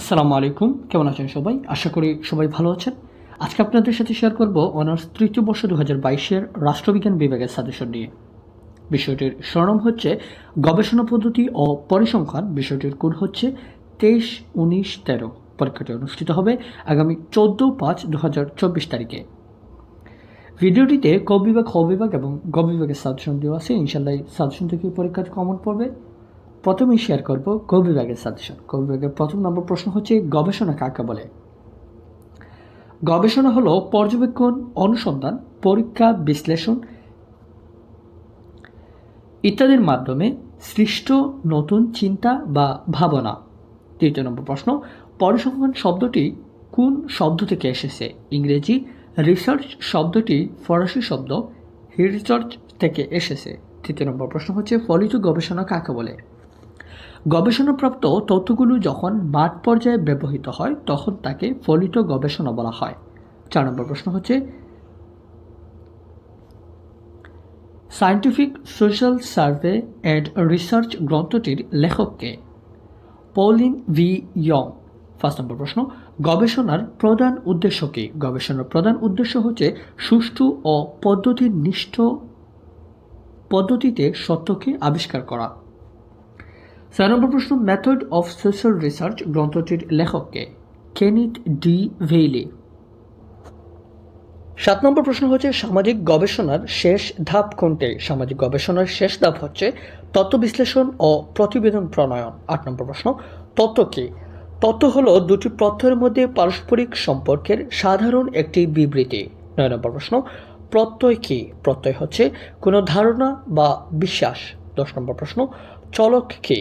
আসসালামু আলাইকুম। কেমন আছেন সবাই? আশা করি সবাই ভালো আছেন। আজকে আপনাদের সাথে শেয়ার করব অনার্স তৃতীয় বর্ষ দু হাজার বাইশের রাষ্ট্রবিজ্ঞান বিভাগের সাজেশন নিয়ে। বিষয়টির শিরোনাম হচ্ছে গবেষণা পদ্ধতি ও পরিসংখ্যান। বিষয়টির কোড হচ্ছে তেইশ উনিশ তেরো। পরীক্ষাটি অনুষ্ঠিত হবে আগামী চোদ্দ পাঁচ দু হাজার চব্বিশ তারিখে। ভিডিওটিতে ক বিভাগ এবং গ বিভাগের সাজেশন দেওয়া আছে। ইনশাল্লাহ সাজেশন থেকে পরীক্ষাটি কমন পড়বে। প্রথমেই শেয়ার করব ক বিভাগের সাজেশন ক বিভাগের প্রথম নম্বর প্রশ্ন হচ্ছে, গবেষণা কাকে বলে? গবেষণা হলো পর্যবেক্ষণ, অনুসন্ধান, পরীক্ষা, বিশ্লেষণ ইত্যাদির মাধ্যমে সৃষ্ট নতুন চিন্তা বা ভাবনা। তৃতীয় নম্বর প্রশ্ন, পরিসংখ্যান শব্দটি কোন শব্দ থেকে এসেছে? ইংরেজি রিসার্চ শব্দটি ফরাসি শব্দ রিসার্চ থেকে এসেছে। তৃতীয় নম্বর প্রশ্ন হচ্ছে, ফলিত গবেষণা কাকে বলে? গবেষণাপ্রাপ্ত তথ্যগুলো যখন মাঠ পর্যায়ে ব্যবহৃত হয়, তখন তাকে ফলিত গবেষণা বলা হয়। চার নম্বর প্রশ্ন হচ্ছে scientific social survey and research গ্রন্থটির লেখককে Pauline V Young first number প্রশ্ন, গবেষণার প্রধান উদ্দেশ্য কী? গবেষণার প্রধান উদ্দেশ্য হচ্ছে সুষ্ঠু ও পদ্ধতির নিষ্ঠ পদ্ধতিতে সত্যকে আবিষ্কার করা। ছয় নম্বর প্রশ্ন মেথড অফ সোশ্যাল রিসার্চ গ্রন্থটির লেখককে কেনিথ ডি ভেইলি। সাত নম্বর প্রশ্ন হচ্ছে, সামাজিক গবেষণার শেষ ধাপ কোনটি? সামাজিক গবেষণার শেষ ধাপ হচ্ছে তত্ত্ব বিশ্লেষণ ও প্রতিবেদন প্রণয়ন। আট নম্বর প্রশ্ন, তত্ত্ব কি? তত্ত্ব হল দুটি তথ্যের মধ্যে পারস্পরিক সম্পর্কের সাধারণ একটি বিবৃতি। নয় নম্বর প্রশ্ন, প্রত্যয় কি? প্রত্যয় হচ্ছে কোনো ধারণা বা বিশ্বাস। দশ নম্বর প্রশ্ন চলক কি?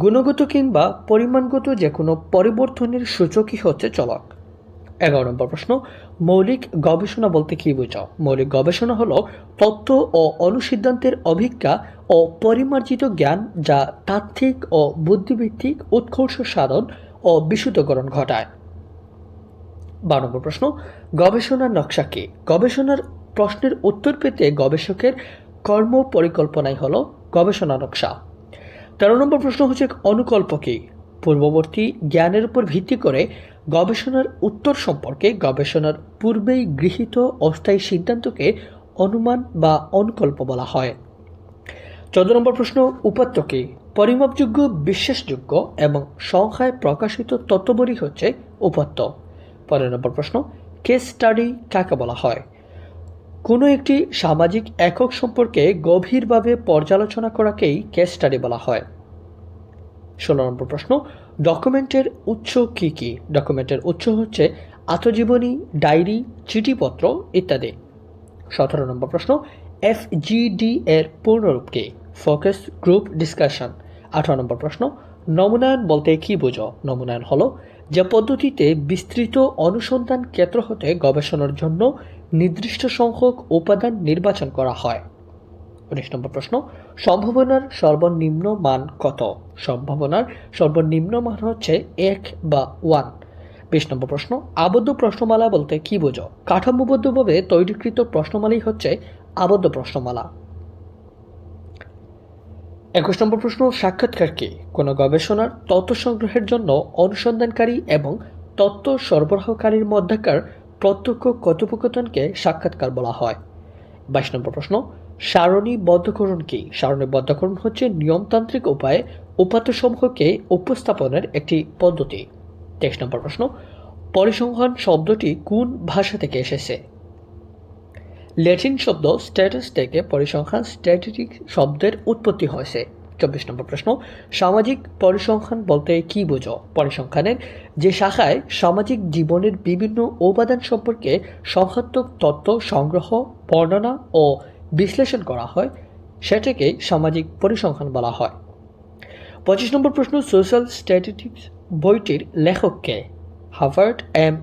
গুণগত কিংবা পরিমাণগত যে কোনো পরিবর্তনের সূচকই হচ্ছে চলক। এগারো নম্বর প্রশ্ন, মৌলিক গবেষণা বলতে কি বোঝাও? মৌলিক গবেষণা হলো তত্ত্ব ও অনুসিদ্ধান্তের অভিজ্ঞা ও পরিমার্জিত জ্ঞান যা তাত্ত্বিক ও বুদ্ধিভিত্তিক উৎকর্ষ সাধন ও বিশুদ্ধকরণ ঘটায়। বারো নম্বর প্রশ্ন, গবেষণার নকশা কি? গবেষণার প্রশ্নের উত্তর পেতে গবেষকের কর্ম পরিকল্পনাই হলো গবেষণা নকশা। তেরো নম্বর প্রশ্ন হচ্ছে অনুকল্প কি? পূর্ববর্তী জ্ঞানের উপর ভিত্তি করে গবেষণার উত্তর সম্পর্কে গবেষণার পূর্বেই গৃহীত অস্থায়ী সিদ্ধান্তকে অনুমান বা অনুকল্প বলা হয়। চোদ্দ নম্বর প্রশ্ন, উপাত্ত কি? পরিমাপযোগ্য, বিশ্বাসযোগ্য এবং সংখ্যায় প্রকাশিত তত্ত্ববলী হচ্ছে উপাত্ত। পনেরো নম্বর প্রশ্ন কেস স্টাডি কাকে বলা হয়? কোনো একটি সামাজিক একক সম্পর্কে গভীরভাবে পর্যালোচনা করাকেই কেস স্টাডি বলা হয়। ষোলো নম্বর প্রশ্ন ডকুমেন্টের উৎস কি কি? ডকুমেন্টের উৎস হচ্ছে আত্মজীবনী ডায়েরি চিঠিপত্র ইত্যাদি। সতেরো নম্বর প্রশ্ন এফ এফজিডি এর পূর্ণরূপ কি? ফোকাস গ্রুপ ডিসকাশন আঠারো নম্বর প্রশ্ন, নমুনায়ন বলতে কি বোঝো? নমুনায়ন হলো যে পদ্ধতিতে বিস্তৃত অনুসন্ধান ক্ষেত্র হতে গবেষণার জন্য নির্দিষ্ট সংখ্যক উপাদান নির্বাচন করা হয়। উনিশ নম্বর প্রশ্ন সম্ভাবনার সর্বনিম্ন মান কত? সম্ভাবনার সর্বনিম্ন মান হচ্ছে এক বা ওয়ান। বিশ নম্বর প্রশ্ন, আবদ্ধ প্রশ্নমালা বলতে কি বোঝো? কাঠামোবদ্ধভাবে তৈরিকৃত প্রশ্নমালাই হচ্ছে আবদ্ধ প্রশ্নমালা। একুশ নম্বর প্রশ্ন, সাক্ষাৎকার কি? কোনো গবেষণার তথ্য সংগ্রহের জন্য অনুসন্ধানকারী এবং তথ্য সরবরাহকারীর মধ্যকার প্রত্যক্ষ কথোপকথনকে সাক্ষাৎকার বলা হয়। বাইশ নম্বর প্রশ্ন সারণীবদ্ধকরণ কি? সারণীবদ্ধকরণ হচ্ছে নিয়মতান্ত্রিক উপায়ে উপাত্তসমূহকে উপস্থাপনের একটি পদ্ধতি। তেইশ নম্বর প্রশ্ন, পরিসংখ্যান শব্দটি কোন ভাষা থেকে এসেছে? ল্যাটিন শব্দ স্ট্যাটাস থেকে পরিসংখ্যান স্ট্যাটিক শব্দের উৎপত্তি হয়েছে। চব্বিশ নম্বর প্রশ্ন, সামাজিক পরিসংখ্যান বলতে কি বোঝো? পরিসংখ্যানের যে শাখায় সামাজিক জীবনের বিভিন্ন উপাদান সম্পর্কে সংখ্যাত্মক তত্ত্ব সংগ্রহ, বর্ণনা ও বিশ্লেষণ করা হয়, সেটাকেই সামাজিক পরিসংখ্যান বলা হয়। পঁচিশ নম্বর প্রশ্ন সোশ্যাল স্ট্যাটিস্টিক্স বইটির লেখককে Hubert M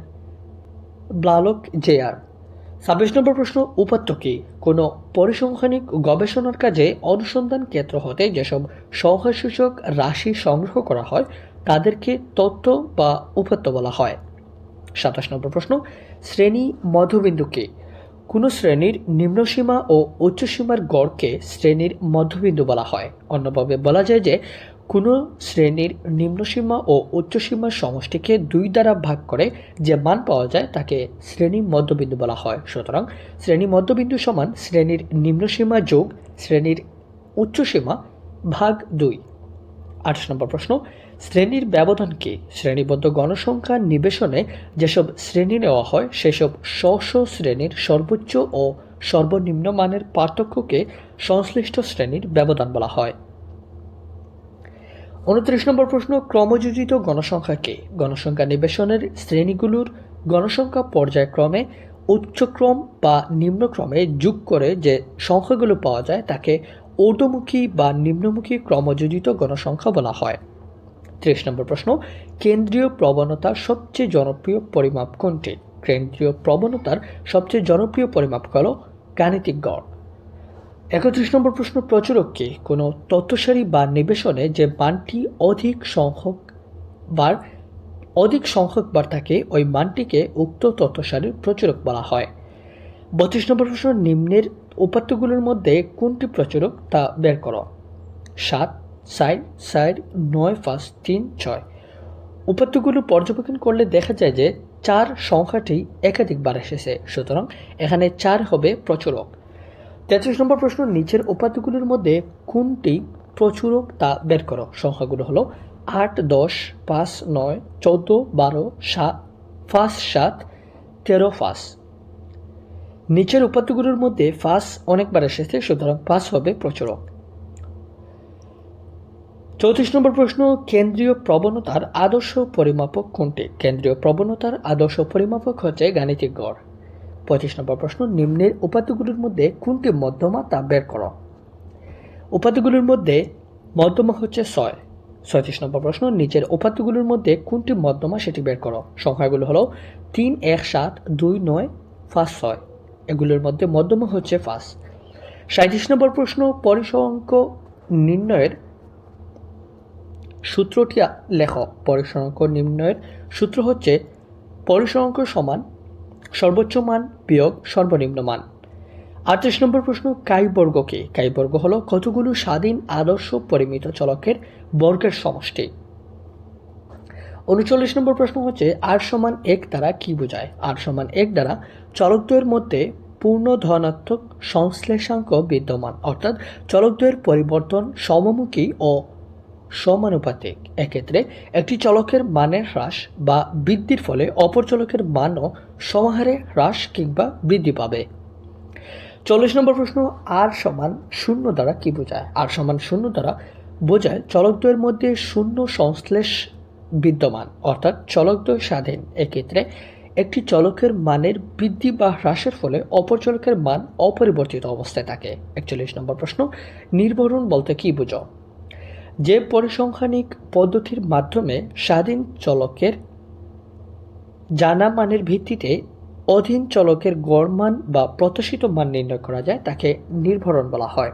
Blalock J R. ছাব্বিশ নম্বর প্রশ্ন, উপাত্ত কি? কোনো পরিসংখ্যানিক গবেষণার কাজে অনুসন্ধান ক্ষেত্র হতে যেসব সংখ্যাসূচক রাশি সংগ্রহ করা হয়, তাদেরকে তত্ত্ব বা উপাত্ত বলা হয়। সাতাশ নম্বর প্রশ্ন, শ্রেণি মধ্যবিন্দু কি? কোনো শ্রেণির নিম্নসীমা ও উচ্চসীমার গড়কে শ্রেণির মধ্যবিন্দু বলা হয়। অন্যভাবে বলা যায় যে, কোনো শ্রেণির নিম্নসীমা ও উচ্চসীমার সমষ্টিকে দুই দ্বারা ভাগ করে যে মান পাওয়া যায় তাকে শ্রেণি মধ্যবিন্দু বলা হয়। সুতরাং শ্রেণি মধ্যবিন্দু সমান শ্রেণির নিম্নসীমা যোগ শ্রেণির উচ্চসীমা ভাগ দুই। আঠাশ নম্বর প্রশ্ন শ্রেণির ব্যবধানকে শ্রেণীবদ্ধ গণসংখ্যা নিবেশনে যেসব শ্রেণি নেওয়া হয়, সেসব স্ব শ্রেণির সর্বোচ্চ ও সর্বনিম্ন মানের পার্থক্যকে সংশ্লিষ্ট শ্রেণির ব্যবধান বলা হয়। উনত্রিশ নম্বর প্রশ্ন, ক্রমযোজিত গণসংখ্যাকে গণসংখ্যা নিবেশনের শ্রেণীগুলোর গণসংখ্যা পর্যায়ক্রমে উচ্চক্রম বা নিম্নক্রমে যোগ করে যে সংখ্যাগুলো পাওয়া যায়, তাকে ঊর্ধ্বমুখী বা নিম্নমুখী ক্রমযোজিত গণসংখ্যা বলা হয়। ত্রিশ নম্বর প্রশ্ন, কেন্দ্রীয় প্রবণতার সবচেয়ে জনপ্রিয় পরিমাপ কোনটি? কেন্দ্রীয় প্রবণতার সবচেয়ে জনপ্রিয় পরিমাপ হল গাণিতিক গড়। একত্রিশ নম্বর প্রশ্ন, প্রচুরক কি? কোনো তথ্যসারি বা নিবেশনে যে মানটি অধিক সংখ্যক বার, অধিক সংখ্যক বার থাকে, ওই মানটিকে উক্ত তথ্যসারির প্রচুরক বলা হয়। বত্রিশ নম্বর প্রশ্ন, নিম্নের উপাত্তগুলোর মধ্যে কোনটি প্রচুরক তা বের করো। সাত সাইড সাইড নয়, পাঁচ, তিন, ছয়। উপাত্তগুলো পর্যবেক্ষণ করলে দেখা যায় যে চার সংখ্যাটি একাধিকবার এসেছে। সুতরাং এখানে চার হবে প্রচুরক। তেত্রিশ নম্বর প্রশ্ন, নিচের উপাত্তগুলোর মধ্যে কোনটি প্রচুরক তা বের করো। সংখ্যাগুলো হলো আট, দশ, পাঁচ, নয়, চৌদ্দ, বারো, সাত, পাঁচ, সাত, তেরো, পাঁচ। নিচের উপাত্তগুলোর মধ্যে ফাঁস অনেকবার এসেছে, সুতরাং পাঁচ হবে প্রচুরক। চৌত্রিশ নম্বর প্রশ্ন, কেন্দ্রীয় প্রবণতার আদর্শ পরিমাপক কোনটি? কেন্দ্রীয় প্রবণতার আদর্শ পরিমাপক হচ্ছে গাণিতিক গড়। পঁচিশ নম্বর প্রশ্ন, নিম্নের উপাত্তগুলোর মধ্যে কোনটি মধ্যমা তা বের করো। উপাত্তগুলোর মধ্যে মধ্যমা হচ্ছে ছয়। ছয়ত্রিশ নম্বর প্রশ্ন, নিচের উপাত্তগুলোর মধ্যে কোনটি মধ্যমা সেটি বের করো। সংখ্যাগুলো হলো তিন, এক, সাত, দুই, নয়, পাঁচ, ছয়। এগুলোর মধ্যে মধ্যমা হচ্ছে পাঁচ। সাঁত্রিশ নম্বর প্রশ্ন, পরিসংখ্য নির্ণয়ের সূত্রটি লেখ পরিসংখ্য নির্ণয়ের সূত্র হচ্ছে পরিসংখ্য সমান সর্বোচ্চ মান বিয়োগ সর্বনিম্ন মান। আটত্রিশ নম্বর প্রশ্ন কাই বর্গ কি? কাই হলো কতগুলো স্বাধীন আদর্শ পরিমিত চলকের বর্গের সমষ্টি। উনচল্লিশ নম্বর প্রশ্ন হচ্ছে, আর সমান এক দ্বারা কি বোঝায়? আর সমান এক দ্বারা চলকদ্বয়ের মধ্যে পূর্ণ ধনাত্মক সংশ্লেষাঙ্ক বিদ্যমান। অর্থাৎ চলকদ্বয়ের পরিবর্তন সমমুখী ও সমানুপাতিক। এক্ষেত্রে একটি চলকের মানের হ্রাস বা বৃদ্ধির ফলে অপর চলকের মানও সমাহারে হ্রাস কিংবা বৃদ্ধি পাবে। চল্লিশ নম্বর প্রশ্ন, আর সমান শূন্য দ্বারা কি বোঝায়? আর সমান শূন্য দ্বারা বোঝায় চলকদ্বয়ের মধ্যে শূন্য সংশ্লেষ বিদ্যমান, অর্থাৎ চলকদ্বয় স্বাধীন। এক্ষেত্রে একটি চলকের মানের বৃদ্ধি বা হ্রাসের ফলে অপর চলকের মান অপরিবর্তিত অবস্থায় থাকে। একচল্লিশ নম্বর প্রশ্ন, নির্ভরণ বলতে কি বোঝো? যে পরিসংখ্যানিক পদ্ধতির মাধ্যমে স্বাধীন চলকের জানা মানের ভিত্তিতে অধীন চলকের গড় মান বা প্রত্যাশিত মান নির্ণয় করা যায়, তাকে নির্ভরণ বলা হয়।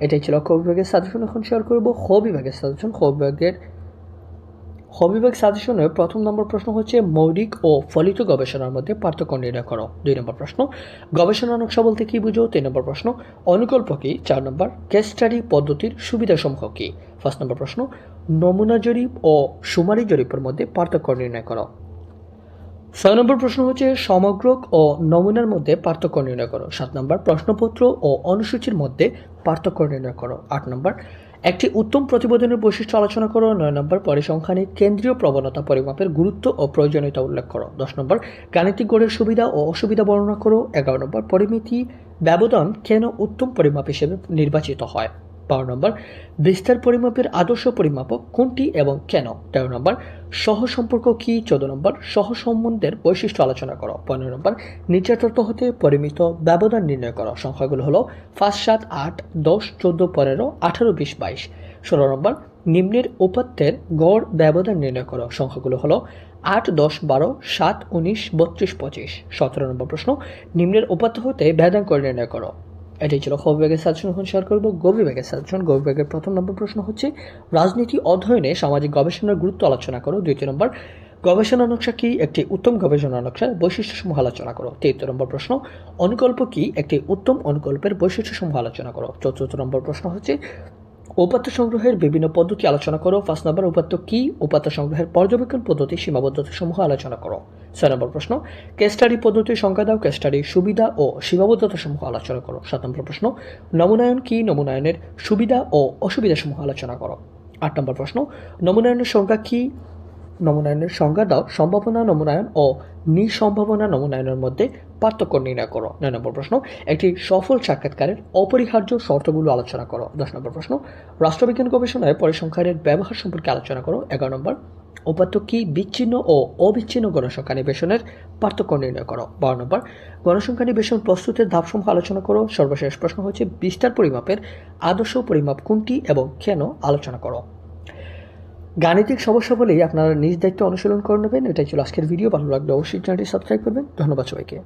এটাই ছিল ক বিভাগের সাজেশন। এখন শেয়ার করব খ বিভাগের সাজেশন। খ বিভাগের খ সাজেশনের প্রথম নম্বর প্রশ্ন হচ্ছে, মৌলিক ও ফলিত গবেষণার মধ্যে পার্থক্য নির্ণয় করো। দুই নম্বর প্রশ্ন, গবেষণা নকশা বলতে কি বুঝো? তিন নম্বর প্রশ্ন, অনুকল্প কি? চার নম্বর কেস স্টাডি পদ্ধতির সুবিধাসমূহ কি? ফার্স্ট নম্বর প্রশ্ন, নমুনা জরিপ ও সুমারি জরিপের মধ্যে পার্থক্য নির্ণয় করো। ছয় নম্বর প্রশ্ন হচ্ছে সমগ্রক ও নমুনার মধ্যে পার্থক্য নির্ণয় করো। সাত নম্বর, প্রশ্নপত্র ও অনুসূচির মধ্যে পার্থক্য নির্ণয় করো। আট নম্বর একটি উত্তম প্রতিবেদনের বৈশিষ্ট্য আলোচনা করো, নয় নম্বর পরিসংখ্যানে কেন্দ্রীয় প্রবণতা পরিমাপের গুরুত্ব ও প্রয়োজনীয়তা উল্লেখ করো। দশ নম্বর, গাণিতিক গড়ের সুবিধা ও অসুবিধা বর্ণনা করো। এগারো নম্বর, পরিমিতি ব্যবধান কেন উত্তম পরিমাপ হিসেবে নির্বাচিত হয়? বারো নম্বর বিস্তার পরিমাপের আদর্শ পরিমাপক কোনটি এবং কেন? তেরো নম্বর, সহ সম্পর্ক কি? চোদ্দ নম্বর, সহ সম্বন্ধের বৈশিষ্ট্য আলোচনা করো। পনেরো নম্বর তথ্য হতে পরিমিত ব্যবধান নির্ণয় করো। সংখ্যাগুলো হলো পাঁচ, সাত, আট, দশ, চোদ্দ, পনেরো, আঠারো, বিশ, বাইশ। ষোলো নম্বর, নিম্নের উপাত্তের গড় ব্যবধান নির্ণয় করো। সংখ্যাগুলো হলো আট, দশ, বারো, সাত, উনিশ, বত্রিশ, পঁচিশ। সতেরো নম্বর প্রশ্ন, নিম্নের উপাত্ত হতে ভেদাঙ্ক নির্ণয় করো। এটাই ছিল খবর ব্যাগের সাজেশন। এখন শেয়ার করব গভীর ব্যাগের সাজেশন। গভীর ব্যাগের প্রথম নম্বর প্রশ্ন হচ্ছে, রাজনীতি অধ্যয়নে সামাজিক গবেষণার গুরুত্ব আলোচনা করো। দ্বিতীয় নম্বর, গবেষণা নকশা কি? একটি উত্তম গবেষণা নকশার বৈশিষ্ট্যসমূহ আলোচনা করো। তৃতীয় নম্বর প্রশ্ন, অনুকল্প কি? একটি উত্তম অনুকল্পের বৈশিষ্ট্যসমূহ আলোচনা করো। চতুর্থ নম্বর প্রশ্ন হচ্ছে উপাত্ত সংগ্রহের বিভিন্ন পদ্ধতি আলোচনা করো। পাঁচ নম্বর, উপাত্ত কী? উপাত্ত সংগ্রহের পর্যবেক্ষণ পদ্ধতি সীমাবদ্ধতা সমূহ আলোচনা করো। ছয় নম্বর প্রশ্ন কেস স্টাডি পদ্ধতির সংখ্যা দাও। কেস স্টাডির সুবিধা ও সীমাবদ্ধতা সমূহ আলোচনা করো। সাত নম্বর প্রশ্ন, নমুনায়ন কী? নমুনায়নের সুবিধা ও অসুবিধা সমূহ আলোচনা করো। আট নম্বর প্রশ্ন, নমুনায়নের সংখ্যা কি? নমুনায়নের সংজ্ঞা দাও, সম্ভাবনা নমুনায়ন ও নিঃসম্ভাবনা নমুনায়নের মধ্যে পার্থক্য নির্ণয় করো। নয় নম্বর প্রশ্ন, একটি সফল সাক্ষাৎকারের অপরিহার্য শর্তগুলো আলোচনা করো। দশ নম্বর প্রশ্ন, রাষ্ট্রবিজ্ঞান গবেষণায় পরিসংখ্যানের ব্যবহার সম্পর্কে আলোচনা করো। এগারো নম্বর, উপাত্ত কি বিচ্ছিন্ন ও অবিচ্ছিন্ন গণসংখ্যা নিবেশনের পার্থক্য নির্ণয় করো। বারো নম্বর, গণসংখ্যা নিবেশন প্রস্তুতের ধাপসমূহ আলোচনা করো। সর্বশেষ প্রশ্ন হচ্ছে বিস্তার পরিমাপের আদর্শ পরিমাপ কোনটি এবং কেন আলোচনা করো। গাণিতিক সমস্যা বলেই আপনারা নিজ দায়িত্ব অনুশীলন করে নেবেন। এটাই ছিল আজকের ভিডিও ভালো লাগলে অবশ্যই চ্যানেলটি সাবস্ক্রাইব করবেন। ধন্যবাদ সবাইকে।